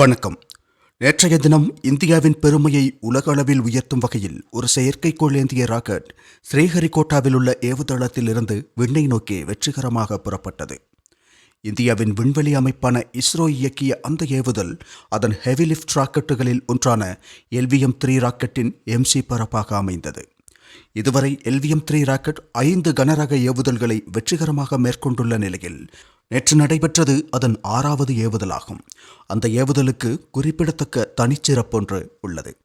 வணக்கம். நேற்றைய தினம் இந்தியாவின் பெருமையை உலக அளவில் உயர்த்தும் வகையில் ஒரு செயற்கைக்கோள் ஏந்திய ராக்கெட் ஸ்ரீஹரிகோட்டாவில் உள்ள ஏவுதளத்தில் இருந்து விண்ணை நோக்கி வெற்றிகரமாக புறப்பட்டது. இந்தியாவின் விண்வெளி அமைப்பான இஸ்ரோ இயக்கிய அந்த ஏவுதல் அதன் ஹெவி லிஃப்ட் ராக்கெட்டுகளில் ஒன்றான எல்விஎம் த்ரீ ராக்கெட்டின் எம்சி பரப்பாக அமைந்தது. இதுவரை எல்விஎம் த்ரீ ராக்கெட் ஐந்து கனரக ஏவுதல்களை வெற்றிகரமாக மேற்கொண்டுள்ள நிலையில் நேற்று நடைபெற்றது அதன் ஆறாவது ஏவுதலாகும். அந்த ஏவுதலுக்கு குறிப்பிடத்தக்க தனிச்சிறப்பொன்று உள்ளது.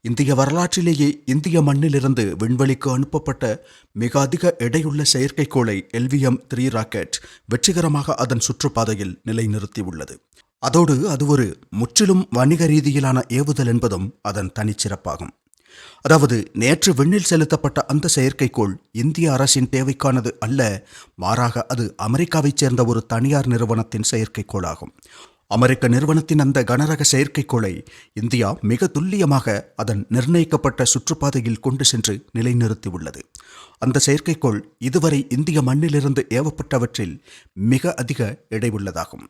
இந்திய வரலாற்றிலேயே இந்திய மண்ணிலிருந்து விண்வெளிக்கு அனுப்பப்பட்ட மிக அதிக எடையுள்ள செயற்கைக்கோளை எல்விஎம் த்ரீ ராக்கெட் வெற்றிகரமாக அதன் சுற்றுப்பாதையில் நிலைநிறுத்தியுள்ளது. அதோடு அது ஒரு முற்றிலும் வணிக ரீதியிலான ஏவுதல் என்பதும் அதன் தனிச்சிறப்பாகும். அதாவது நேற்று விண்ணில் செலுத்தப்பட்ட அந்த செயற்கைக்கோள் இந்திய அரசின் தேவைக்கானது அல்ல மாறாக அது அமெரிக்காவைச் சேர்ந்த ஒரு தனியார் நிறுவனத்தின் செயற்கைக்கோளாகும். அமெரிக்க நிறுவனத்தின் அந்த கனரக செயற்கைக்கோளை இந்தியா மிக துல்லியமாக அதன் நிர்ணயிக்கப்பட்ட சுற்றுப்பாதையில் கொண்டு சென்று நிலைநிறுத்தியுள்ளது. அந்த செயற்கைக்கோள் இதுவரை இந்திய மண்ணிலிருந்து ஏவப்பட்டவற்றில் மிக அதிக எடை உள்ளதாகும்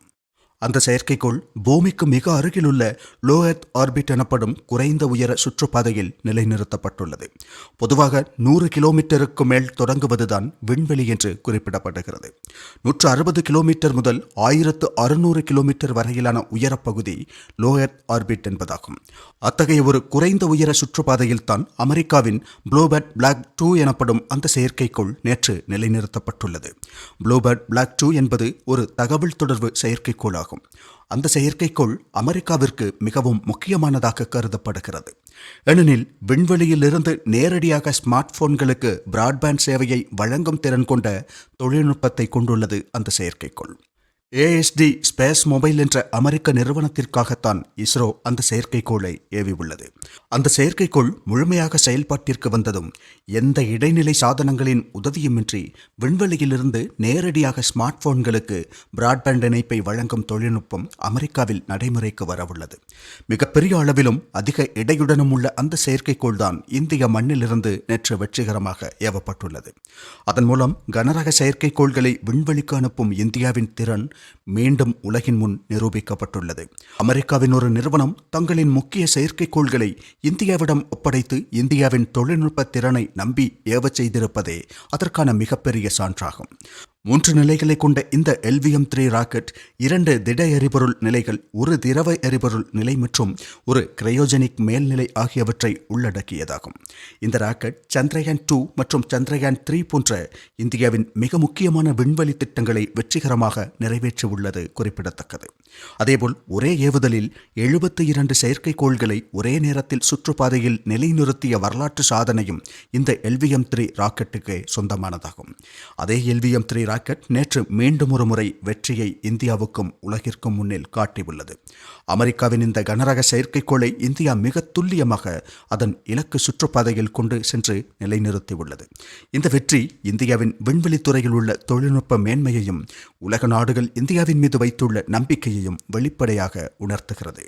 அந்த செயற்கைக்கோள் பூமிக்கு மிக அருகிலுள்ள லோ எர்த் ஆர்பிட் எனப்படும் குறைந்த உயர சுற்றுப்பாதையில் நிலைநிறுத்தப்பட்டுள்ளது. பொதுவாக நூறு கிலோமீட்டருக்கு மேல் தொடங்குவதுதான் விண்வெளி என்று குறிப்பிடப்படுகிறது. நூற்று அறுபது கிலோமீட்டர் முதல் ஆயிரத்து அறுநூறு கிலோமீட்டர் வரையிலான உயரப்பகுதி லோ எர்த் ஆர்பிட் என்பதாகும். அத்தகைய ஒரு குறைந்த உயர சுற்றுப்பாதையில் தான் அமெரிக்காவின் ப்ளூபர்ட் பிளாக் டூ எனப்படும் அந்த செயற்கைக்கோள் நேற்று நிலைநிறுத்தப்பட்டுள்ளது. ப்ளூபர்ட் பிளாக் டூ என்பது ஒரு தகவல் தொடர்பு செயற்கைக்கோள் ஆகும் அந்த செயற்கைக்கோள் அமெரிக்காவிற்கு மிகவும் முக்கியமானதாக கருதப்படுகிறது. ஏனெனில் விண்வெளியிலிருந்து நேரடியாக ஸ்மார்ட் போன்களுக்கு பிராட்பேண்ட் சேவையை வழங்கும் திறன் கொண்ட தொழில்நுட்பத்தை கொண்டுள்ளது அந்த செயற்கைக்கோள். ஏஎஸ்டி ஸ்பேஸ் மொபைல் என்ற அமெரிக்க நிறுவனத்திற்காகத்தான் இஸ்ரோ அந்த செயற்கைக்கோளை ஏவியுள்ளது அந்த செயற்கைக்கோள் முழுமையாக செயல்பாட்டிற்கு வந்ததும் எந்த இடைநிலை சாதனங்களின் உதவியுமின்றி விண்வெளியிலிருந்து நேரடியாக ஸ்மார்ட் போன்களுக்கு பிராட்பேண்ட் இணைப்பை வழங்கும் தொழில்நுட்பம் அமெரிக்காவில் நடைமுறைக்கு வரவுள்ளது. மிகப்பெரிய அளவிலும் அதிக இடையுடனும் உள்ள அந்த செயற்கைக்கோள் தான் இந்திய மண்ணிலிருந்து நேற்று வெற்றிகரமாக ஏவப்பட்டுள்ளது. அதன் மூலம் கனரக செயற்கைக்கோள்களை விண்வெளிக்கு அனுப்பும் இந்தியாவின் திறன் மீண்டும் உலகின் முன் நிரூபிக்கப்பட்டுள்ளது. அமெரிக்காவின் ஒரு நிறுவனம் தங்களின் முக்கிய செயற்கைக்கோள்களை இந்தியாவிடம் ஒப்படைத்து இந்தியாவின் தொழில்நுட்ப திறனை நம்பி ஏவச் செய்திருப்பதே அதற்கான மிகப்பெரிய சான்றாகும். மூன்று நிலைகளை கொண்ட இந்த எல்விஎம் த்ரீ ராக்கெட் இரண்டு திட எரிபொருள் நிலைகள் ஒரு திரவ எரிபொருள் நிலை மற்றும் ஒரு கிரையோஜெனிக் மேல்நிலை ஆகியவற்றை உள்ளடக்கியதாகும். இந்த ராக்கெட் சந்திரயான் டூ மற்றும் சந்திரயான் த்ரீ போன்ற இந்தியாவின் மிக முக்கியமான விண்வெளி திட்டங்களை வெற்றிகரமாக நிறைவேற்றியுள்ளது குறிப்பிடத்தக்கது. அதேபோல் ஒரே ஏவுதலில் எழுபத்தி இரண்டு செயற்கைக்கோள்களை ஒரே நேரத்தில் சுற்றுப்பாதையில் நிலைநிறுத்திய வரலாற்று சாதனையும் இந்த எல்விஎம் த்ரீ ராக்கெட்டுக்கு சொந்தமானதாகும். அதே எல்விஎம் த்ரீ ராக்கெட் நேற்று மீண்டும் ஒரு முறை வெற்றியை இந்தியாவுக்கும் உலகிற்கும் முன்னில் காட்டியுள்ளது. அமெரிக்காவின் இந்த கனரக செயற்கைக்கோளை இந்தியா மிக துல்லியமாக அதன் இலக்கு சுற்றுப்பாதையில் கொண்டு சென்று நிலைநிறுத்தியுள்ளது. இந்த வெற்றி இந்தியாவின் விண்வெளி துறையில் உள்ள தொழில்நுட்ப மேன்மையையும் உலக நாடுகள் இந்தியாவின் மீது வைத்துள்ள நம்பிக்கையையும் வெளிப்படையாக உணர்த்துகிறது.